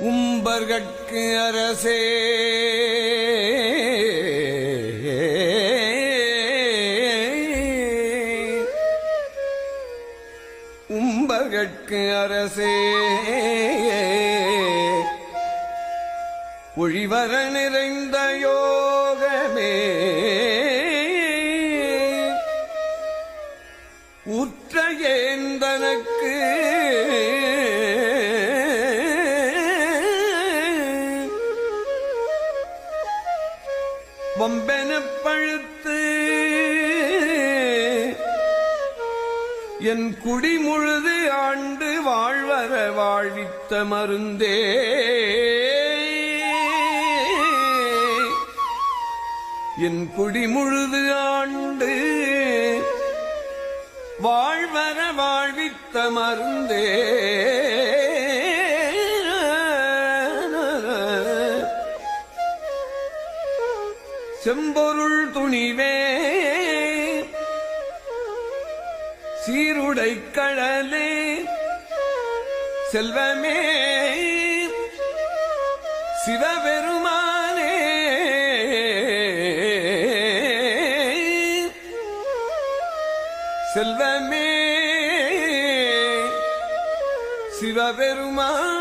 உம்பர்கட்கு அரசே. உம்பர்கட்கு அரசே. ஒழிவர நிறைந்த யோகமே. உற்ற ஏந்தனக்கு வம்பென பழுத்து என் குடி முழுது ஆண்டு வாழ்வர வாழ்வித்த மருந்தே. என் குடி முழுது ஆண்டு வாழ்வர வாழ்வித்த மருந்தே. செம்பொருள் துணிவே. சீருடை கடலே செல்வமே சிவபெருமானே. செல்வமே சிவபெருமான்.